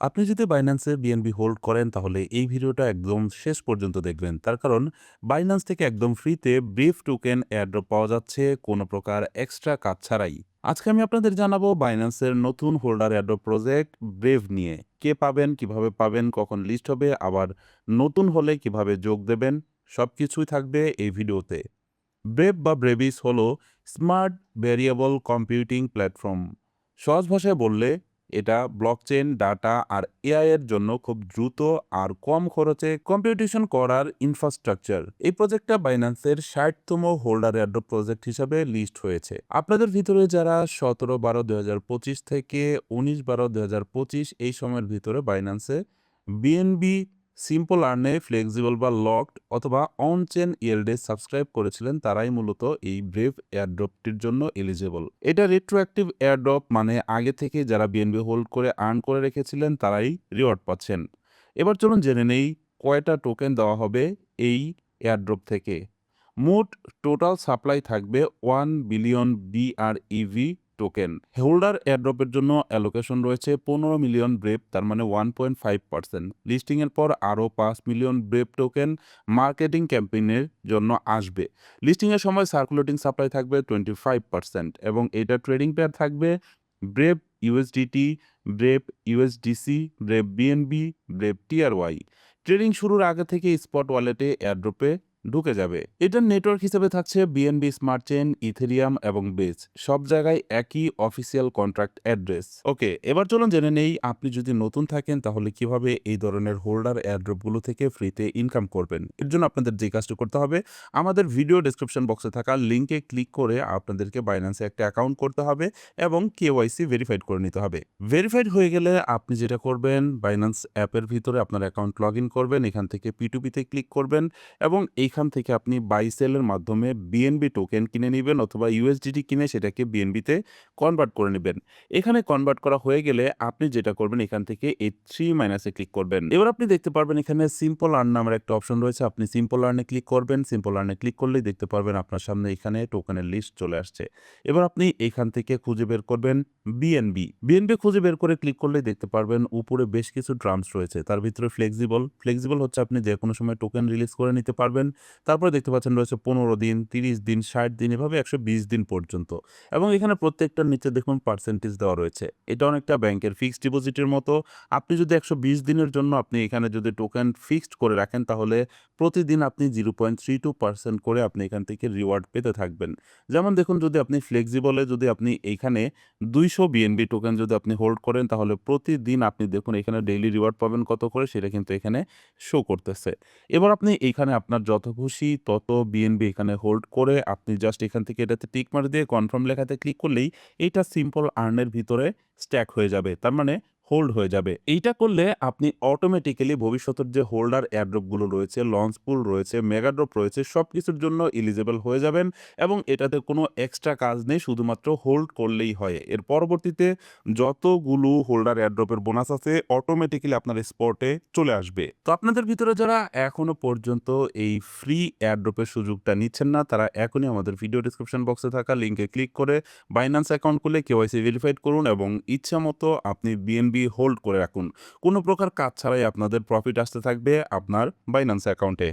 আপনি যদি বাইন্যান্সে BNB hold করেন, তাহলে এই ভিডিওটা একদম শেষ পর্যন্ত দেখবেন। তার কারণ বাইন্যান্স থেকে একদম ফ্রিতে ব্রিফ টোকেন এয়ারড্রপ পাওয়া যাচ্ছে কোনো প্রকার এক্সট্রা কাজ ছাড়াই। আজকে আমি আপনাদের জানাব বাইন্যান্সের নতুন হোল্ডার এয়ারড্রপ প্রজেক্ট ব্রেভ নিয়ে। কে পাবেন, কীভাবে পাবেন, কখন লিস্ট হবে, আবার নতুন হলে কীভাবে যোগ দেবেন সব কিছুই থাকবে এই ভিডিওতে। ব্রেভ বা ব্রেভিস হলো স্মার্ট ভেরিয়েবল কম্পিউটিং প্ল্যাটফর্ম সহজ ভাষায় বললে এটা ব্লকচেন ডাটা আর এআই এর জন্য খুব দ্রুত আর কম খরচে কম্পিউটেশন করার ইনফ্রাস্ট্রাকচার এই প্রজেক্টটা বাইন্যান্সের ষাটতম হোল্ডার এয়ারড্রপ প্রজেক্ট হিসাবে লিস্ট হয়েছে। আপনাদের ভিতরে যারা সতেরো বারো দুই থেকে উনিশ বারো দুই এই সময়ের ভিতরে বাইন্যান্সে বিএনবি সিম্পল আর্নে ফ্লেক্সিবল বা লকড অথবা অন চেন ইয়েল্ডে সাবস্ক্রাইব করেছিলেন, তারাই মূলত এই ব্রেভ এয়ারড্রপটির জন্য এলিজেবল এটা রেট্রোঅ্যাক্টিভ এয়ারড্রপ মানে আগে থেকে যারা বিএনবি হোল্ড করে আর্ন করে রেখেছিলেন, তারাই রিওয়ার্ড পাচ্ছেন। এবার চলুন জেনে নেই কয়টা টোকেন দেওয়া হবে এই এয়ারড্রপ থেকে। মোট টোটাল সাপ্লাই থাকবে one billion BREV token holder এয়ারড্রপের জন্য অ্যালোকেশন রয়েছে পনেরো মিলিয়ন ব্রেপ তার মানে ওয়ান পয়েন্ট ফাইভ পার্সেন্ট লিস্টিংয়ের পর আরও পাঁচ মিলিয়ন ব্রেপ টোকেন মার্কেটিং ক্যাম্পেইনের জন্য আসবে। লিস্টিংয়ের সময় সার্কুলেটিং সাপ্লাই থাকবে টোয়েন্টি ফাইভ পার্সেন্ট এবং এটা ট্রেডিং পেয়ার থাকবে Brev USDT Brev USDC Brev BNB Brev TRY trading শুরুর আগে থেকে স্পট ওয়ালেটে এয়ারড্রপে ঢুকে যাবে। এটার নেটওয়ার্ক হিসেবে থাকছে বিএনবি স্মার্ট চেন ইথেরিয়াম এবং বেস সব জায়গায় একই অফিসিয়াল কন্ট্রাক্ট অ্যাড্রেস ওকে এবার চলুন জেনে নেই, আপনি যদি নতুন থাকেন তাহলে কীভাবে এই ধরনের হোল্ডার এয়ারড্রপগুলো থেকে ফ্রিতে ইনকাম করবেন? এর জন্য আপনাদের যে কাজটি করতে হবে, আমাদের ভিডিও ডিসক্রিপশন বক্সে থাকা লিঙ্কে ক্লিক করে আপনাদেরকে বাইন্যান্সে একটা অ্যাকাউন্ট করতে হবে এবং কেওয়াইসি ভেরিফাইড করে নিতে হবে। ভেরিফাইড হয়ে গেলে আপনি যেটা করবেন বাইন্যান্স অ্যাপের ভিতরে আপনার অ্যাকাউন্ট লগ করবেন, এখান থেকে পিটুপিতে ক্লিক করবেন এবং এইখান থেকে আপনি বাই সেলের মাধ্যমে বিএনবি টোকেন কিনে নেবেন অথবা ইউএসডিটি কিনে সেটাকে বিএনবিতে কনভার্ট করে নেবেন। এখানে কনভার্ট করা হয়ে গেলে আপনি যেটা করবেন, এখান থেকে এই থ্রি মাইনাসে ক্লিক করবেন। এবার আপনি দেখতে পারবেন এখানে সিম্পল আর্ন নামের একটা অপশন রয়েছে। আপনি সিম্পল আর্নে ক্লিক করবেন। সিম্পল আর্নে ক্লিক করলেই দেখতে পারবেন আপনার সামনে এখানে টোকেনের লিস্ট চলে আসছে। এবার আপনি এখান থেকে খুঁজে বের করবেন বিএনবি বিএনবি খুঁজে বের করে ক্লিক করলেই দেখতে পারবেন উপরে বেশ কিছু ড্রামস রয়েছে। তার ভিতরে ফ্লেক্সিবল ফ্লেক্সিবল হচ্ছে আপনি যে কোনো সময় টোকেন রিলিজ করে নিতে পারবেন। তারপরে দেখতে পাচ্ছেন রয়েছে পনেরো দিন, তিরিশ দিন, ষাট দিন, এভাবে একশো বিশ দিন পর্যন্ত। এবং এখানে প্রত্যেকটার নিচে দেখুন পার্সেন্টেজ দেওয়া রয়েছে। এটা অনেকটা ব্যাংকের ফিক্সড ডিপোজিটের মতো। আপনি যদি একশো বিশ দিনের জন্য আপনি এখানে যদি টোকেন ফিক্সড করে রাখেন, তাহলে প্রতিদিন আপনি zero point three two percent করে আপনি এখান থেকে রিওয়ার্ড পেতে থাকবেন। যেমন দেখুন, যদি আপনি ফ্লেক্সিবলে যদি আপনি এইখানে দুইশো বিএনবি টোকেন যদি আপনি হোল্ড করেন, তাহলে প্রতিদিন আপনি দেখুন এখানে ডেইলি রিওয়ার্ড পাবেন কত করে, সেটা কিন্তু এখানে শো করতেছে। এবার আপনি এইখানে আপনার যত খুশি তত বিএনবি এখানে হোল্ড করে আপনি জাস্ট এখান থেকে এটাতে টিক মার দিয়ে কনফার্ম লেখাতে ক্লিক করলেই এইটা সিম্পল আর্নের ভিতরে স্ট্যাক হয়ে যাবে। তার মানে হোল্ড হয়ে যাবে। এইটা করলে আপনি অটোমেটিক্যালি ভবিষ্যতের যে হোল্ডার এয়ারড্রপগুলো রয়েছে লঞ্চ পুল রয়েছে মেগাড্রপ রয়েছে সব কিছুর জন্য এলিজেবল হয়ে যাবেন এবং এটাতে কোনো এক্সট্রা কাজ নেই, শুধুমাত্র হোল্ড করলেই হয়। এর পরবর্তীতে যতগুলো হোল্ডার এয়ারড্রপের বোনাস আছে অটোমেটিক্যালি আপনার স্পটে চলে আসবে। তো আপনাদের ভিতরে যারা এখনও পর্যন্ত এই ফ্রি এয়ারড্রপের সুযোগটা নিচ্ছেন না, তারা এখনই আমাদের ভিডিও ডিসক্রিপশন বক্সে থাকা লিঙ্কে ক্লিক করে বাইন্যান্স অ্যাকাউন্ট খুলে কেওয়াইসি ভেরিফাইড করুন এবং ইচ্ছা মতো আপনি বিএনবি হোল্ড করে রাখুন। কোনো প্রকার কাজ ছাড়াই আপনাদের প্রফিট আসতে থাকবে আপনার বাইন্যান্স অ্যাকাউন্টে